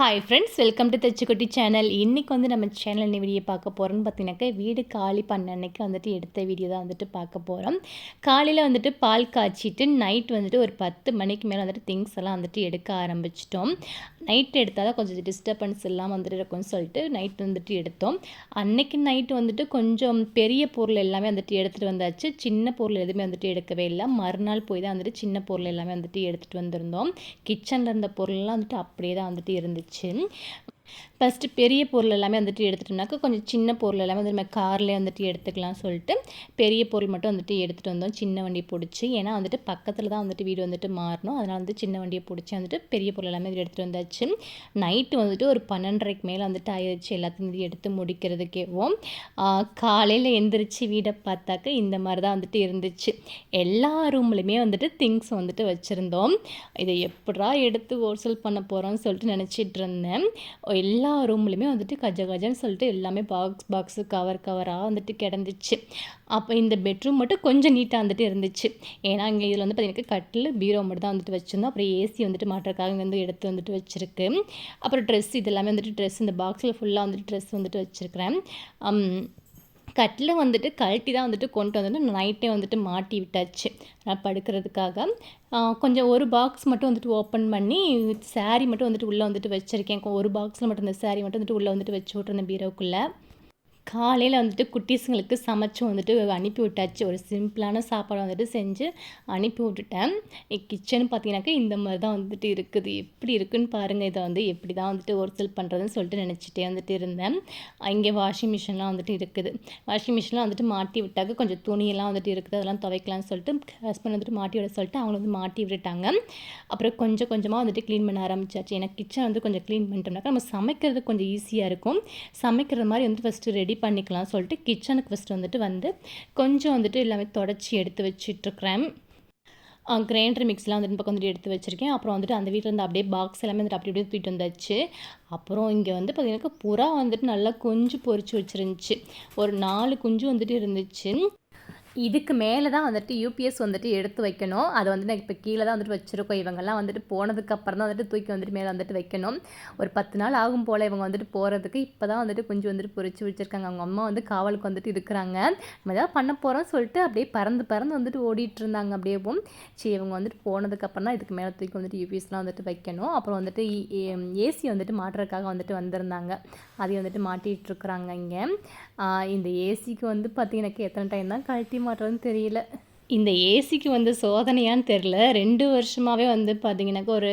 Hi friends welcome to Thachukutti channel இன்றைக்கி வந்து நம்ம சேனல் என்ன வீடியோ பார்க்க போகிறோன்னு பார்த்தீங்கன்னாக்கா வீடு காலி பண்ண அன்னைக்கு வந்துட்டு எடுத்த வீடியோ தான் வந்துட்டு பார்க்க போகிறோம் காலையில் வந்துட்டு பால் காய்ச்சிட்டு நைட் வந்துட்டு ஒரு பத்து மணிக்கு மேலே வந்துட்டு திங்ஸ் எல்லாம் வந்துட்டு எடுக்க ஆரம்பிச்சிட்டோம். நைட் எடுத்தால் தான் கொஞ்சம் டிஸ்டர்பன்ஸ் எல்லாம் வந்துட்டு இருக்கும்னு சொல்லிட்டு நைட் வந்துட்டு எடுத்தோம். அன்னைக்கு நைட்டு வந்துட்டு கொஞ்சம் பெரிய பொருள் எல்லாமே வந்துட்டு எடுத்துகிட்டு வந்தாச்சு. சின்ன பொருள் எதுவுமே வந்துட்டு எடுக்கவே இல்லை. மறுநாள் போய் தான் வந்துட்டு சின்ன பொருள் எல்லாமே வந்துட்டு எடுத்துகிட்டு வந்திருந்தோம். கிச்சனில் இருந்த பொருள்லாம் வந்துட்டு அப்படியே தான் வந்துட்டு இருந்துச்சு. Chin. ஃபஸ்ட்டு பெரிய பொருள் எல்லாமே வந்துட்டு எடுத்துட்டோம்னாக்கா கொஞ்சம் சின்ன பொருள் எல்லாமே வந்து நம்ம கார்லேயே வந்துட்டு எடுத்துக்கலாம் சொல்லிட்டு பெரிய பொருள் மட்டும் வந்துட்டு எடுத்துகிட்டு வந்தோம். சின்ன வண்டி பிடிச்சி. ஏன்னா வந்துட்டு பக்கத்தில் தான் வந்துட்டு வீடு வந்துட்டு மாறணும். அதனால் வந்து சின்ன வண்டியை பிடிச்சி வந்துட்டு பெரிய பொருள் எல்லாமே எடுத்துகிட்டு வந்தாச்சு. நைட்டு வந்துட்டு ஒரு பன்னெண்டரைக்கு மேலே வந்துட்டு ஆயிடுச்சு எல்லாத்தையும் வந்து எடுத்து முடிக்கிறதுக்கேவும் காலையில் எந்திரிச்சு வீடை பார்த்தாக்க இந்த மாதிரி தான் வந்துட்டு இருந்துச்சு. எல்லா ரூம்லையுமே வந்துட்டு திங்ஸ் வந்துட்டு வச்சுருந்தோம். இதை எப்படா எடுத்து ஹோல்சேல் பண்ண போகிறோம்னு சொல்லிட்டு நினச்சிட்டு இருந்தேன். எல்லா ரூம்லையுமே வந்துட்டு கஜ கஜன்னு சொல்லிட்டு எல்லாமே பாக்ஸ் பாக்ஸு கவர் கவராக வந்துட்டு கிடந்துச்சு. அப்போ இந்த பெட்ரூம் மட்டும் கொஞ்சம் நீட்டாக வந்துட்டு இருந்துச்சு. ஏன்னா இங்கே இதில் வந்து பார்த்தீங்கன்னா கட்டில் பீரோ மட்டும் தான் வந்துட்டு வச்சுருந்தோம். அப்புறம் ஏசி வந்துட்டு மாட்டுறதுக்காக இங்கே வந்து எடுத்து வந்துட்டு வச்சுருக்கு. அப்புறம் ட்ரெஸ் இது எல்லாமே வந்துட்டு ட்ரெஸ் இந்த பாக்ஸில் ஃபுல்லாக வந்துட்டு ட்ரெஸ் வந்துட்டு வச்சுருக்கிறேன். கட்டில் வந்துட்டு கழட்டி தான் வந்துட்டு கொண்டு வந்துட்டு நைட்டே வந்துட்டு மாட்டி விட்டாச்சு. நான் படுக்கிறதுக்காக. கொஞ்சம் ஒரு பாக்ஸ் மட்டும் வந்துட்டு ஓப்பன் பண்ணி சாரீ மட்டும் வந்துட்டு உள்ளே வந்துட்டு வச்சுருக்கேன். ஒரு பாக்ஸில் மட்டும் இந்த சாரீ மட்டும் வந்துட்டு உள்ளே வந்துட்டு வச்சு விட்ருந்தேன் பீரோக்குள்ளே. காலையில் வந்துட்டு குட்டீஸுங்களுக்கு சமைச்சு வந்துட்டு அனுப்பி விட்டாச்சு. ஒரு சிம்பிளான சாப்பாடு வந்துட்டு செஞ்சு அனுப்பி விட்டுட்டேன். கிச்சன் பார்த்தீங்கன்னாக்கா இந்த மாதிரி தான் வந்துட்டு இருக்குது. எப்படி இருக்குன்னு பாருங்கள் இதை வந்து எப்படி தான் வந்துட்டு ஒர்சல் பண்ணுறதுன்னு சொல்லிட்டு நினச்சிட்டே வந்துட்டு இருந்தேன். இங்கே வாஷிங் மிஷின்லாம் வந்துட்டு இருக்குது. வாஷிங் மிஷின்லாம் வந்துட்டு மாட்டி விட்டாக்க கொஞ்சம் துணியெல்லாம் வந்துட்டு இருக்குது. அதெல்லாம் துவைக்கலாம்னு சொல்லிட்டு ஹஸ்பண்ட் வந்துட்டு மாட்டி விட சொல்லிட்டு அவங்க வந்து மாட்டி விட்டுட்டாங்க. அப்புறம் கொஞ்சம் கொஞ்சமாக வந்துட்டு க்ளீன் பண்ண ஆரம்பிச்சாச்சு. எனக்கு கிச்சன் வந்து கொஞ்சம் க்ளீன் பண்ணிட்டோம்னாக்கா நம்ம சமைக்கிறது கொஞ்சம் ஈஸியாக இருக்கும். சமைக்கிற மாதிரி வந்து ஃபஸ்ட்டு ரெடி பண்ணிக்கலாம் சொல்லிட்டு கிச்சனுக்கு ஃபஸ்ட்டு வந்துட்டு வந்து கொஞ்சம் வந்துட்டு எல்லாமே தொடச்சி எடுத்து வச்சிட்ருக்கிறேன். கிரைண்டர் மிக்ஸ்லாம் வந்துட்டு பக்கம் வந்துட்டு எடுத்து வச்சுருக்கேன். அப்புறம் வந்துட்டு அந்த வீட்டில் இருந்து அப்படியே பாக்ஸ் எல்லாமே வந்துட்டு அப்படி அப்படியே தூக்கிட்டு வந்தாச்சு. அப்புறம் இங்கே வந்து பார்த்திங்கனாக்கா புறா வந்துட்டு நல்லா குஞ்சு பொறிச்சு வச்சுருந்துச்சு. ஒரு நாலு குஞ்சு வந்துட்டு இருந்துச்சு. இதுக்கு மேலே தான் வந்துட்டு யூபிஎஸ் வந்துட்டு எடுத்து வைக்கணும். அது வந்து நான் இப்போ கீழே தான் வந்துட்டு வச்சுருக்கோம். இவங்கெல்லாம் வந்துட்டு போனதுக்கப்புறம் தான் வந்துட்டு தூக்கி வந்துட்டு மேலே வந்துட்டு வைக்கணும். ஒரு பத்து நாள் ஆகும் போல் இவங்க வந்துட்டு போகிறதுக்கு இப்போ தான் வந்துட்டு கொஞ்சம் வந்துட்டு பொறிச்சு வச்சுருக்காங்க. அவங்க அம்மா வந்து காவலுக்கு வந்துட்டு இருக்கிறாங்க. நம்ம ஏதாவது பண்ண போகிறோம் சொல்லிட்டு அப்படியே பறந்து பறந்து வந்துட்டு ஓடிட்டு இருந்தாங்க அப்படியேவும் சரி இவங்க வந்துட்டு போனதுக்கப்புறம் தான் இதுக்கு மேலே தூக்கி வந்துட்டு யூபிஎஸ்லாம் வந்துட்டு வைக்கணும். அப்புறம் வந்துட்டு ஏசி வந்துட்டு மாட்டுறதுக்காக வந்துட்டு வந்திருந்தாங்க. அதையும் வந்துட்டு மாட்டிகிட்டு இருக்கிறாங்க இங்கே. இந்த ஏசிக்கு வந்து பார்த்தீங்கன்னாக்கா எத்தனை டைம் தான் கழட்டி மாட்டுறதுன்னு தெரியல. இந்த ஏசிக்கு வந்து சோதனையான்னு தெரில ரெண்டு வருஷமாகவே வந்து பார்த்தீங்கன்னாக்கா ஒரு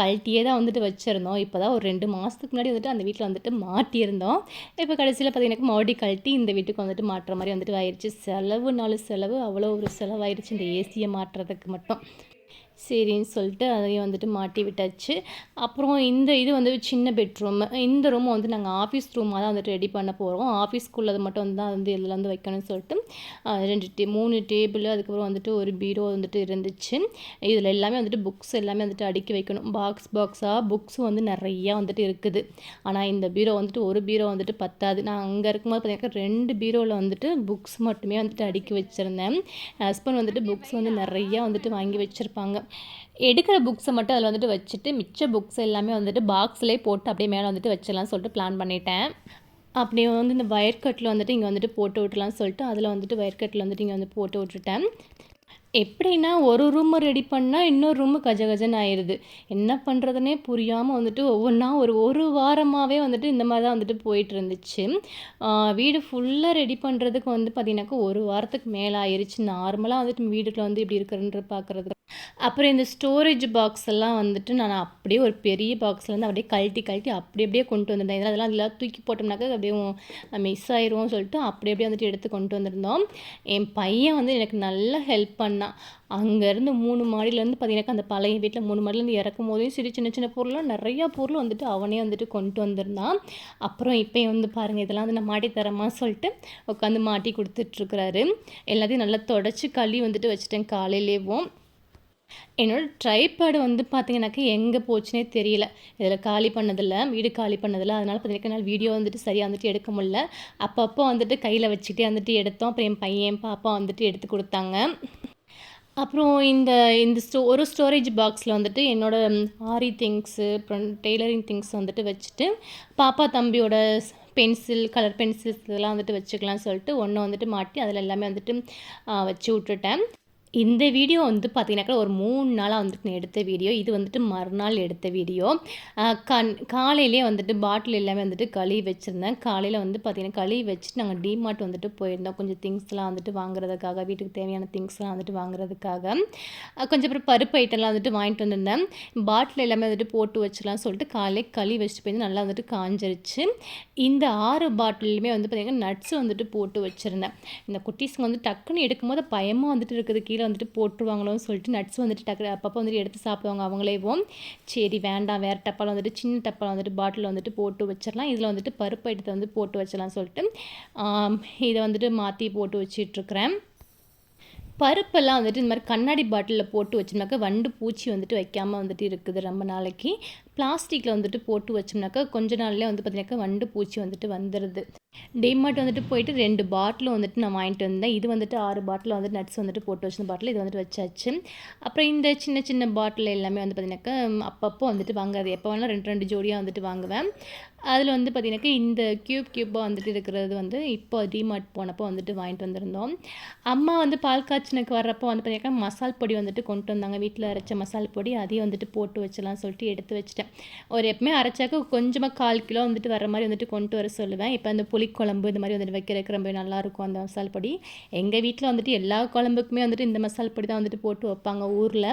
கழட்டியே தான் வந்துட்டு வச்சுருந்தோம். இப்போ தான் ஒரு ரெண்டு மாதத்துக்கு முன்னாடி வந்துட்டு அந்த வீட்டில் வந்துட்டு மாட்டியிருந்தோம். இப்போ கடைசியில் பார்த்திங்கனாக்கா மறுபடி கழட்டி இந்த வீட்டுக்கு வந்துட்டு மாட்டுற மாதிரி வந்துட்டு ஆயிடுச்சு செலவுனாலும் செலவு அவ்வளோ ஒரு செலவாயிடுச்சு இந்த ஏசியை மாட்டுறதுக்கு மட்டும். சரின்னு சொல்லிட்டு அதையும் வந்துட்டு மாட்டி விட்டாச்சு. அப்புறம் இந்த இது வந்து சின்ன பெட்ரூம். இந்த ரூமை வந்து நாங்கள் ஆஃபீஸ் ரூமாக தான் வந்துட்டு ரெடி பண்ண போகிறோம் ஆஃபீஸ்க்குள்ளது மட்டும் வந்து தான் வந்து இதில் வந்து வைக்கணும்னு சொல்லிட்டு ரெண்டு டே மூணு டேபிள் அதுக்கப்புறம் வந்துட்டு ஒரு பீரோ வந்துட்டு இருந்துச்சு. இதில் எல்லாமே வந்துட்டு புக்ஸ் எல்லாமே வந்துட்டு அடுக்கி வைக்கணும். பாக்ஸ் பாக்ஸாக புக்ஸ் வந்து நிறையா வந்துட்டு இருக்குது. ஆனால் இந்த பீரோ வந்துட்டு ஒரு பீரோ வந்துட்டு பத்தாது. நான் அங்கே இருக்கும்போது பார்த்தீங்கன்னா ரெண்டு பீரோவில் வந்துட்டு புக்ஸ் மட்டுமே வந்துட்டு அடுக்கி வச்சுருந்தேன். ஹஸ்பண்ட் வந்துட்டு புக்ஸ் வந்து நிறையா வந்துட்டு வாங்கி வச்சுருப்பாங்க. எடுக்கிற புக்ஸை மட்டும் அதில் வந்துட்டு வச்சுட்டு மிச்ச புக்ஸ் எல்லாமே வந்துட்டு பாக்ஸ்லேயே போட்டு அப்படியே மேலே வந்துட்டு வச்சிடலாம் சொல்லிட்டு பிளான் பண்ணிட்டேன். அப்படியே வந்து இந்த வயர் கட்டில் வந்துட்டு இங்கே வந்துட்டு போட்டு விட்டுலாம்னு சொல்லிட்டு அதில் வந்துட்டு வயர் கட்டில் வந்துட்டு இங்கே வந்து போட்டு விட்டுட்டேன். எப்படின்னா ஒரு ரூமை ரெடி பண்ணால் இன்னொரு ரூமு கஜ கஜன்னு ஆயிடுது என்ன பண்ணுறதுனே புரியாமல் வந்துட்டு ஒவ்வொன்றா ஒரு ஒரு வாரமாகவே வந்துட்டு இந்த மாதிரி தான் வந்துட்டு போயிட்டு இருந்துச்சு வீடு ஃபுல்லாக ரெடி பண்ணுறதுக்கு வந்து பார்த்திங்கனாக்கா ஒரு வாரத்துக்கு மேலே ஆயிடுச்சு நார்மலாக வந்துட்டு வீடுக்குள்ள வந்து இப்படி இருக்கிறன்ற பார்க்குறது அப்புறம் இந்த ஸ்டோரேஜ் பாக்ஸ் எல்லாம் வந்துட்டு நான் அப்படியே ஒரு பெரிய பாக்ஸில் வந்து அப்படியே கழட்டி கழட்டி அப்படி அப்படியே கொண்டு வந்திருந்தேன். இதெல்லாம் அதெல்லாம் அதெல்லாம் தூக்கி போட்டோம்னாக்கா அப்படியே மிஸ் ஆயிரும் சொல்லிட்டு அப்படி அப்படியே வந்துட்டு எடுத்து கொண்டு வந்திருந்தோம். என் பையன் வந்து எனக்கு நல்லா ஹெல்ப் பண்ணான் அங்கேருந்து மூணு மாடியிலேருந்து பார்த்தீங்கன்னாக்கா அந்த பழைய வீட்டில் மூணு மாடிலேருந்து இறக்கும் போதே சரி சின்ன சின்ன பொருளாக நிறையா பொருள் வந்துட்டு அவனே வந்துட்டு கொண்டு வந்திருந்தான். அப்புறம் இப்போயும் வந்து பாருங்கள் இதெல்லாம் வந்து நான் மாட்டி தரமா சொல்லிட்டு உட்காந்து மாட்டி கொடுத்துட்ருக்குறாரு. எல்லாத்தையும் நல்லா தொடச்சி களி வந்துட்டு வச்சுட்டேன் காலையிலேவும். என்னோடய ட்ரைபேடு வந்து பார்த்தீங்கன்னாக்கா எங்கே போச்சுனே தெரியல. இதில் காலி பண்ணதில்ல வீடு காலி பண்ணதில்ல. அதனால் பார்த்தீங்கன்னா என்னால் வீடியோ வந்துட்டு சரியாக வந்துட்டு எடுக்க முடில அப்பப்போ வந்துட்டு கையில் வச்சுக்கிட்டே வந்துட்டு எடுத்தோம். அப்புறம் என் பையன் பாப்பா வந்துட்டு எடுத்து கொடுத்தாங்க. அப்புறம் இந்த இந்த ஸ்டோ ஒரு ஸ்டோரேஜ் பாக்ஸில் வந்துட்டு என்னோட ஆரி திங்ஸு அப்புறம் டெய்லரிங் திங்ஸ் வந்துட்டு வச்சுட்டு பாப்பா தம்பியோட பென்சில் கலர் பென்சில்ஸ் இதெல்லாம் வந்துட்டு வச்சுக்கலாம்னு சொல்லிட்டு ஒன்று வந்துட்டு மாட்டி அதில் எல்லாமே வந்துட்டு வச்சு விட்டுட்டேன். இந்த வீடியோ வந்து பார்த்தீங்கன்னாக்கா ஒரு மூணு நாளாக வந்துட்டு நான் எடுத்த வீடியோ. இது வந்துட்டு மறுநாள் எடுத்த வீடியோ. கண் காலையிலே வந்துட்டு பாட்டில் எல்லாமே வந்துட்டு கழுவி வச்சுருந்தேன். காலையில் வந்து பார்த்தீங்கன்னா கழுவி வச்சுட்டு நாங்கள் டிமார்ட் வந்துட்டு போயிருந்தோம். கொஞ்சம் திங்ஸ்லாம் வந்துட்டு வாங்குறதுக்காக வீட்டுக்கு தேவையான திங்ஸ்லாம் வந்துட்டு வாங்குறதுக்காக. கொஞ்சம் அப்புறம் பருப்பு ஐட்டம்லாம் வந்துட்டு வாங்கிட்டு வந்திருந்தேன். பாட்டில் எல்லாமே வந்துட்டு போட்டு வச்சிடலாம் சொல்லிட்டு காலையிலே கழுவி வச்சுட்டு போய் நல்லா வந்துட்டு காஞ்சிருச்சு. இந்த ஆறு பாட்டிலுமே வந்து பார்த்திங்கன்னா நட்ஸ் வந்துட்டு போட்டு வச்சுருந்தேன். இந்த குட்டீஸுங்க வந்து டக்குன்னு எடுக்கும்போது பயமாக வந்துட்டு இருக்குது. கீழே வந்துட்டு போட்டுருவாங்களோன்னு சொல்லிட்டு நட்ஸ் வந்துட்டு டக்கு அப்பப்போ வந்துட்டு எடுத்து சாப்பிடுவாங்க அவங்களேவும். சரி வேண்டாம் வேறு டப்பால் வந்துட்டு சின்ன டப்பாவில் வந்துட்டு பாட்டில் வந்துட்டு போட்டு வச்சிடலாம். இதில் வந்துட்டு பருப்பு எடுத்து வந்து போட்டு வச்சிடலாம் சொல்லிட்டு இதை வந்துட்டு மாற்றி போட்டு வச்சிட்ருக்கிறேன். பருப்பெல்லாம் வந்துட்டு இந்த மாதிரி கண்ணாடி பாட்டிலில் போட்டு வச்சோம்னாக்கா வண்டு பூச்சி வந்துட்டு வைக்காமல் வந்துட்டு இருக்குது ரொம்ப நாளைக்கு. பிளாஸ்டிக்கில் வந்துட்டு போட்டு வச்சோம்னாக்கா கொஞ்ச நாள்லேயே வந்து பார்த்திங்கனாக்கா வண்டு பூச்சி வந்துட்டு வந்துடுது டிமார்ட் வந்துட்டு போயிட்டு ரெண்டு பாட்டிலும் வந்துட்டு நான் வாங்கிட்டு வந்தேன். இது வந்துட்டு ஆறு பாட்டில் வந்துட்டு நட்ஸ் வந்துட்டு போட்டு வச்சிருந்த பாட்டில். இது வந்துட்டு வச்சாச்சு. அப்புறம் இந்த சின்ன சின்ன பாட்டில் எல்லாமே வந்து பார்த்தீங்கன்னாக்கா அப்பப்போ வந்துட்டு வாங்குறது எப்போ வேணாலும் ரெண்டு ரெண்டு ஜோடியாக வந்துட்டு வாங்குவேன். அதில் வந்து பார்த்தீங்கன்னாக்கா இந்த க்யூப் க்யூப்பாக வந்துட்டு இருக்கிறது வந்து இப்போ டிமார்ட் போனப்போ வந்துட்டு வாங்கிட்டு வந்திருந்தோம். அம்மா வந்து பால் காய்ச்சினுக்கு வர்றப்போ வந்து பார்த்தீங்கன்னா மசால் பொடி வந்துட்டு கொண்டு வந்தாங்க. வீட்டில் அரைச்ச மசால் பொடி அதையும் வந்துட்டு போட்டு வச்சலாம் சொல்லிட்டு எடுத்து வச்சுட்டேன். ஒரு எப்பவுமே அரைச்சாக்க கொஞ்சமாக கால் கிலோ வந்துட்டு வர மாதிரி வந்துட்டு கொண்டு வர சொல்லுவேன். இப்போ அந்த புளிக்குழம்பு இந்த மாதிரி வந்துட்டு வைக்கிறதுக்கு ரொம்ப நல்லாயிருக்கும் அந்த மசால் பொடி. எங்கள் வீட்டில் வந்துட்டு எல்லா குழம்புக்குமே வந்துட்டு இந்த மசால் பொடி தான் வந்துட்டு போட்டு வைப்பாங்க ஊரில்.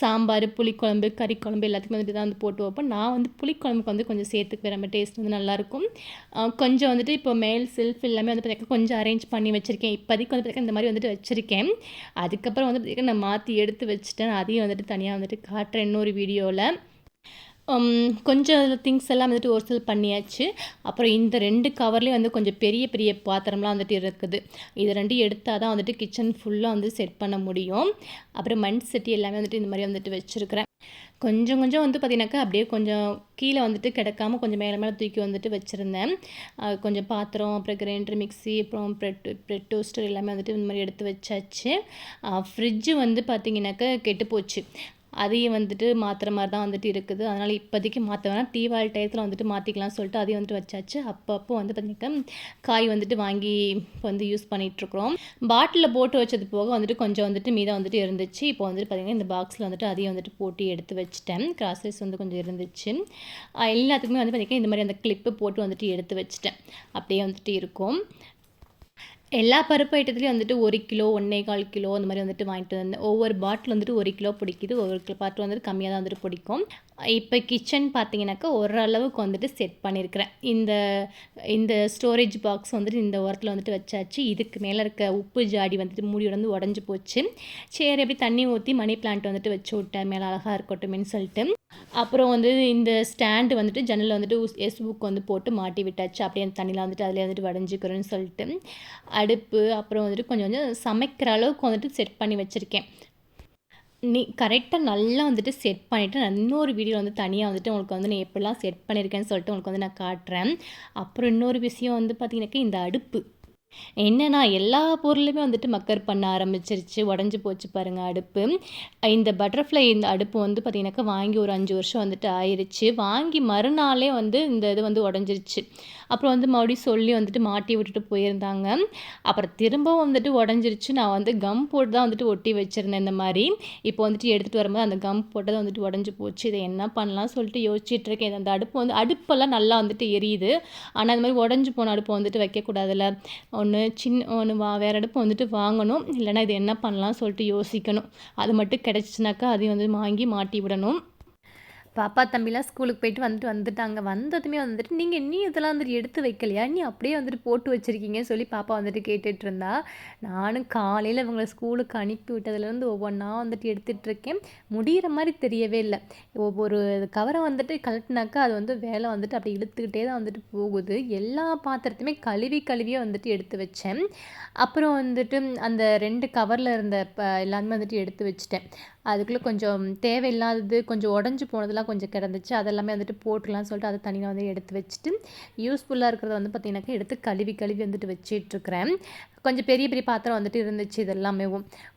சாம்பார் புளிக்குழம்பு கறி குழம்பு எல்லாத்துக்குமே வந்துட்டு தான் வந்து போட்டு வைப்பேன் நான் வந்து புளிக்குழம்புக்கு வந்து கொஞ்சம் சேர்த்துக்குவேன் ரொம்ப டேஸ்ட் வந்து நல்லாயிருக்கும். கொஞ்சம் வந்துட்டு இப்போ மேல் செல்ஃப் எல்லாமே வந்து பார்த்தீங்கன்னா கொஞ்சம் அரேஞ்ச் பண்ணி வச்சுருக்கேன். இப்போதைக்கு வந்து பார்த்தீங்கன்னா இந்த மாதிரி வந்துட்டு வச்சுருக்கேன். அதுக்கப்புறம் வந்து பார்த்தீங்கன்னா நான் மாற்றி எடுத்து வச்சுட்டேன். அதையும் வந்துட்டு தனியாக வந்துட்டு காட்டுறேன் இன்னொரு வீடியோவில் கொஞ்சம் திங்ஸ் எல்லாம் வந்துட்டு ஒரு சில பண்ணியாச்சு. அப்புறம் இந்த ரெண்டு கவர்லேயும் வந்து கொஞ்சம் பெரிய பெரிய பாத்திரம்லாம் வந்துட்டு இருக்குது. இது ரெண்டும் எடுத்தால் தான் வந்துட்டு கிச்சன் ஃபுல்லாக வந்து செட் பண்ண முடியும். அப்புறம் மண் சட்டி எல்லாமே வந்துட்டு இந்த மாதிரி வந்துட்டு வச்சுருக்கிறேன். கொஞ்சம் கொஞ்சம் வந்து பார்த்தீங்கன்னாக்கா அப்படியே கொஞ்சம் கீழே வந்துட்டு கிடக்காம கொஞ்சம் மேலே மேலே தூக்கி வந்துட்டு வச்சுருந்தேன். கொஞ்சம் பாத்திரம் அப்புறம் கிரைண்டர் மிக்சி அப்புறம் ப்ரெட் ப்ரெட் டோஸ்டர் எல்லாமே வந்துட்டு இந்த மாதிரி எடுத்து வச்சாச்சு. ஃப்ரிட்ஜு வந்து பார்த்தீங்கன்னாக்கா கெட்டு போச்சு அதையும் வந்துட்டு மாற்றுற மாதிரி தான் வந்துட்டு இருக்குது. அதனால் இப்போதைக்கு மாற்ற வேணாம். தீபாவளி டயத்தில் வந்துட்டு மாற்றிக்கலாம் சொல்லிட்டு அதையும் வந்துட்டு வச்சாச்சு. அப்பப்போ வந்து பார்த்திங்கன்னா காய் வந்துட்டு வாங்கி இப்போ வந்து யூஸ் பண்ணிகிட்ருக்குறோம் பாட்டிலில் போட்டு வச்சது போக வந்துட்டு கொஞ்சம் வந்துட்டு மீதம் வந்துட்டு இருந்துச்சு. இப்போ வந்துட்டு பார்த்திங்கன்னா இந்த பாக்ஸில் வந்துட்டு அதையும் வந்துட்டு போட்டு எடுத்து வச்சிட்டேன். கிராசரிஸ் வந்து கொஞ்சம் இருந்துச்சு. எல்லாத்துக்குமே வந்து பார்த்திங்கன்னா இந்த மாதிரி அந்த கிளிப்பு போட்டு வந்துட்டு எடுத்து வச்சிட்டேன். அப்படியே வந்துட்டு இருக்கும். எல்லா பருப்பு ஐட்டத்துலேயும் வந்துட்டு ஒரு கிலோ ஒன்றே கால் கிலோ அந்த மாதிரி வந்துட்டு வாங்கிட்டு வந்தேன் ஒவ்வொரு பாட்டில் வந்துட்டு ஒரு கிலோ பிடிக்குது. ஒவ்வொரு பாட்டில் வந்துட்டு கம்மியாக தான் வந்துட்டு பிடிக்கும். இப்போ கிச்சன் பார்த்தீங்கன்னாக்கா ஓரளவுக்கு வந்துட்டு செட் பண்ணியிருக்கிறேன் இந்த இந்த ஸ்டோரேஜ் பாக்ஸ் வந்துட்டு இந்த ஓரத்தில் வந்துட்டு வச்சாச்சு. இதுக்கு மேலே இருக்க உப்பு ஜாடி வந்துட்டு மூடி வந்து உடஞ்சி போச்சு. சரி அப்படி தண்ணி ஊற்றி மணி பிளான்ட் வந்துட்டு வச்சு விட்டேன். மேலே அழகாக இருக்கட்டும்னு சொல்லிட்டு. அப்புறம் வந்து இந்த ஸ்டாண்டு வந்துட்டு ஜன்னலில் வந்துட்டு எஸ் புக் வந்து போட்டு மாட்டி விட்டாச்சு. அப்படியே அந்த தண்ணியில் வந்துட்டு அதிலே வந்துட்டு வடைஞ்சிக்கிறோன்னு சொல்லிட்டு. அடுப்பு அப்புறம் வந்துட்டு கொஞ்சம் கொஞ்சம் சமைக்கிற அளவுக்கு வந்துட்டு செட் பண்ணி வச்சுருக்கேன். நீ கரெக்டாக நல்லா வந்துட்டு செட் பண்ணிவிட்டு நான் இன்னொரு வீடியோ வந்து தனியாக வந்துட்டு உங்களுக்கு வந்து நான் எப்படிலாம் செட் பண்ணியிருக்கேன்னு சொல்லிட்டு உங்களுக்கு வந்து நான் காட்டுறேன். அப்புறம் இன்னொரு விஷயம் வந்து பார்த்தீங்கன்னாக்கா இந்த அடுப்பு. என்னென்னா எல்லா பொருளுமே வந்துட்டு மக்கர் பண்ண ஆரம்பிச்சிருச்சு. உடஞ்சி போச்சு பாருங்கள் அடுப்பு. இந்த பட்டர்ஃப்ளை இந்த அடுப்பு வந்து பார்த்திங்கனாக்கா வாங்கி ஒரு அஞ்சு வருஷம் வந்துட்டு ஆயிருச்சு. வாங்கி மறுநாளே வந்து இந்த இது வந்து உடஞ்சிருச்சு. அப்புறம் வந்து மறுபடியும் சொல்லி வந்துட்டு மாட்டி விட்டுட்டு போயிருந்தாங்க. அப்புறம் திரும்பவும் வந்துட்டு உடஞ்சிருச்சு. நான் வந்து கம் போட்டு தான் வந்துட்டு ஒட்டி வச்சுருந்தேன் இந்த மாதிரி. இப்போ வந்துட்டு எடுத்துகிட்டு வரும்போது அந்த கம் போட்டதை வந்துட்டு உடஞ்சி போச்சு. இதை என்ன பண்ணலாம் சொல்லிட்டு யோசிச்சுட்டு இருக்கேன் அந்த அடுப்பு வந்து அடுப்பெல்லாம் நல்லா வந்துட்டு எரியுது. ஆனால் இந்த மாதிரி உடஞ்சி போன அடுப்பு வந்துட்டு வைக்கக்கூடாதுல்ல ஒன்று சின்ன ஒன்று வா வேறு அடுப்பு வந்துட்டு வாங்கணும். இல்லைன்னா இது என்ன பண்ணலாம் சொல்லிட்டு யோசிக்கணும். அது மட்டும் கிடச்சிச்சுனாக்கா அதையும் வந்து வாங்கி மாட்டி விடணும். பாப்பா தம்பிலாம் ஸ்கூலுக்கு போயிட்டு வந்துட்டு வந்துட்டாங்க. வந்ததுமே வந்துட்டு நீங்கள் நீ இதெல்லாம் வந்துட்டு எடுத்து வைக்கலையா? நீ அப்படியே வந்துட்டு போட்டு வச்சுருக்கீங்கன்னு சொல்லி பாப்பா வந்துட்டு கேட்டுட்டு இருந்தா. நானும் காலையில் இவங்களை ஸ்கூலுக்கு அனுப்பி விட்டதுலேருந்து ஒவ்வொன்றா வந்துட்டு எடுத்துட்டு இருக்கேன். முடிகிற மாதிரி தெரியவே இல்லை. ஒவ்வொரு கவரை வந்துட்டு கழட்டினாக்கா அது வந்து வேலை வந்துட்டு அப்படி இழுத்துக்கிட்டே தான் வந்துட்டு போகுது. எல்லா பாத்திரத்தையுமே கழுவி கழுவியே வந்துட்டு எடுத்து வச்சேன். அப்புறம் வந்துட்டு அந்த ரெண்டு கவரில் இருந்த எல்லாமே வந்துட்டு எடுத்து வச்சுட்டேன். அதுக்குள்ளே கொஞ்சம் தேவையில்லாதது கொஞ்சம் உடஞ்சி போனதெல்லாம் கொஞ்சம் கிடந்துச்சு. அதெல்லாமே வந்துட்டு போட்டுடலாம்னு சொல்லிட்டு அதை தனியாக வந்து எடுத்து வச்சுட்டு யூஸ்ஃபுல்லாக இருக்கிறத வந்து பார்த்திங்கனாக்கா எடுத்து கழுவி கழுவி வந்துட்டு வச்சிட்ருக்கிறேன். கொஞ்சம் பெரிய பெரிய பாத்திரம் வந்துட்டு இருந்துச்சு இதெல்லாமே.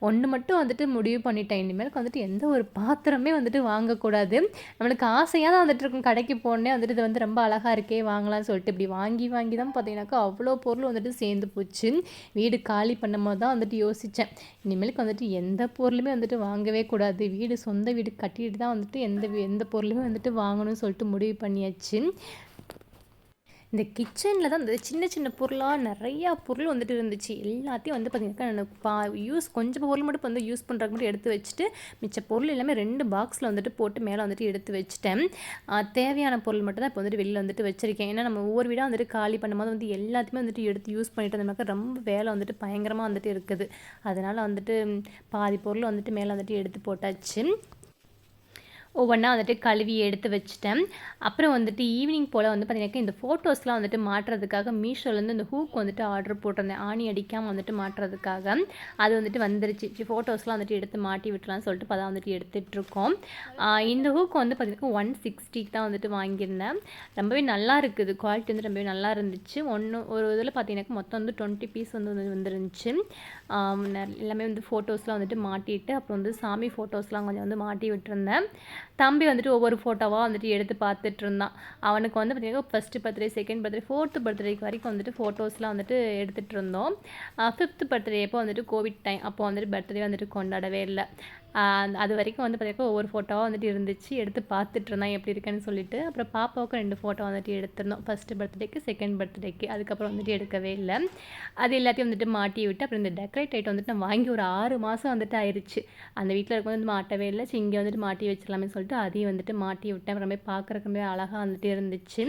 ஒன்று மட்டும் வந்துட்டு முடிவு பண்ணிட்டேன். இனிமேலுக்கு வந்துட்டு எந்த ஒரு பாத்திரமே வந்துட்டு வாங்கக்கூடாது. நம்மளுக்கு ஆசையாக தான் வந்துட்டு இருக்கும். கடைக்கு போனே வந்துட்டு இது வந்து ரொம்ப அழகாக இருக்கே வாங்கலாம்னு சொல்லிட்டு இப்படி வாங்கி வாங்கி தான் பார்த்தீங்கன்னாக்கா அவ்வளோ பொருள் வந்துட்டு சேர்ந்து போச்சு. வீடு காலி பண்ணும்போது தான் வந்துட்டு யோசித்தேன் இனிமேலுக்கு வந்துட்டு எந்த பொருளுமே வந்துட்டு வாங்கவே கூடாது. வீடு சொந்த வீடு கட்டிட்டு தான் வந்துட்டு எந்த எந்த பொருளுமே வந்துட்டு வாங்கணும்னு சொல்லிட்டு முடிவு பண்ணியாச்சு. இந்த கிச்சனில் தான் இந்த சின்ன சின்ன பொருளாக நிறையா பொருள் வந்துட்டு இருந்துச்சு. எல்லாத்தையும் வந்து பார்த்திங்கன்னா பா யூஸ் கொஞ்சம் பொருள் மட்டும் வந்து யூஸ் பண்ணுறதுக்கு மட்டும் எடுத்து வச்சுட்டு மிச்ச பொருள் எல்லாமே ரெண்டு பாக்ஸில் வந்துட்டு போட்டு மேலே வந்துட்டு எடுத்து வச்சுட்டேன். தேவையான பொருள் மட்டும் தான் இப்போ வந்துட்டு வெளியில் வந்துட்டு வச்சுருக்கேன். ஏன்னா நம்ம ஒவ்வொரு வீடாக வந்துட்டு காலி பண்ணும்போது வந்து எல்லாத்தையுமே வந்துட்டு எடுத்து யூஸ் பண்ணிட்டு வந்தோம்னாக்கா ரொம்ப வேலை வந்துட்டு பயங்கரமாக வந்துட்டு இருக்குது. அதனால் வந்துட்டு பாதி பொருள் வந்துட்டு மேலே வந்துட்டு எடுத்து போட்டாச்சு. ஒவ்வொன்றா வந்துட்டு கழுவி எடுத்து வச்சுட்டேன். அப்புறம் வந்துட்டு ஈவினிங் போல் வந்து பார்த்தீங்கன்னா இந்த ஃபோட்டோஸ்லாம் வந்துட்டு மாட்டுறதுக்காக மீஷோலேருந்து இந்த ஹூக் வந்துட்டு ஆர்டர் போட்டிருந்தேன். ஆணி அடிக்காமல் வந்துட்டு மாட்டுறதுக்காக. அது வந்துட்டு வந்துருச்சு. ஃபோட்டோஸ்லாம் வந்துட்டு எடுத்து மாட்டி விட்டுலாம்னு சொல்லிட்டு இப்போ தான் வந்துட்டு எடுத்துகிட்ருக்கோம் இந்த ஹூக் வந்து பார்த்திங்கன்னா ஒன் சிக்ஸ்டிக்கு தான் வந்துட்டு வாங்கியிருந்தேன். ரொம்பவே நல்லா இருக்குது. குவாலிட்டி வந்து ரொம்பவே நல்லா இருந்துச்சு. ஒன்று ஒரு இதில் பார்த்தீங்கன்னாக்கா மொத்தம் வந்து டுவெண்ட்டி பீஸ் வந்து வந்துருந்துச்சு. எல்லாமே வந்து ஃபோட்டோஸ்லாம் வந்துட்டு மாட்டிட்டு அப்புறம் வந்து சாமி ஃபோட்டோஸ்லாம் கொஞ்சம் வந்து மாட்டி விட்டுருந்தேன். தம்பி வந்துட்டு ஒவ்வொரு ஃபோட்டோவாக வந்துட்டு எடுத்து பார்த்துட்டு இருந்தான் அவனுக்கு வந்து பார்த்திங்கன்னா first birthday second birthday fourth பர்த்டேக்கு வரைக்கும் வந்துட்டு ஃபோட்டோஸ்லாம் வந்துட்டு எடுத்துகிட்டு இருந்தோம் ஃபிஃப்த்து பர்த்டே அப்போ வந்துட்டு கோவிட் டைம் அப்போ வந்துட்டு பர்த்டே வந்துட்டு கொண்டாடவே இல்லை. அது வரைக்கும் வந்து பார்த்தீங்கன்னா ஒவ்வொரு ஃபோட்டோவாக வந்துட்டு இருந்துச்சு. எடுத்து பார்த்துட்டு இருந்தேன் எப்படி இருக்குன்னு சொல்லிட்டு. அப்புறம் பாப்பாவுக்கும் ரெண்டு ஃபோட்டோ வந்துட்டு எடுத்திருந்தோம். ஃபஸ்ட்டு பர்த்டேக்கு செகண்ட் பர்த்டேக்கு அதுக்கப்புறம் வந்துட்டு எடுக்கவே இல்லை. அது எல்லாத்தையும் வந்துட்டு மாட்டி விட்டு அப்புறம் இந்த டெக்கரேட் ஐட்டம் வந்துட்டு நான் வாங்கி ஒரு ஆறு மாதம் வந்துட்டு ஆயிடுச்சு அந்த வீட்டில் இருக்கும் வந்து மாட்டவே இல்லை. சரி இங்கே வந்துட்டு மாட்டி வச்சிடலாமே சொல்லிட்டு அதையும் வந்துட்டு மாட்டி விட்டேன். அப்புறமே பார்க்குறக்குமே அழகாக வந்துட்டு இருந்துச்சு.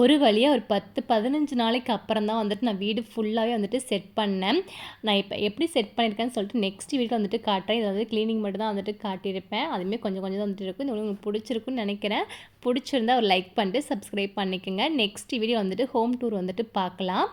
ஒரு வழியாக ஒரு பத்து பதினஞ்சு நாளைக்கு அப்புறம் தான் வந்துட்டு நான் வீடு ஃபுல்லாகவே வந்துட்டு செட் பண்ணேன். நான் இப்போ எப்படி செட் பண்ணியிருக்கேன்னு சொல்லிட்டு நெக்ஸ்ட் வீட்டில் வந்துட்டு காட்டுறேன். இதை வந்து க்ளீனிங் மட்டும் தான் வந்துட்டு காட்டியிருப்பேன். அதுவுமே கொஞ்சம் கொஞ்சம் தான் வந்துட்டு இருக்கும் இந்த உங்களுக்கு பிடிச்சிருக்குன்னு நினைக்கிறேன். பிடிச்சிருந்தா ஒரு லைக் பண்ணிட்டு சப்ஸ்கிரைப் பண்ணிக்கோங்க. நெக்ஸ்ட் வீடியோ வந்துட்டு ஹோம் டூர் வந்துட்டு பார்க்கலாம்.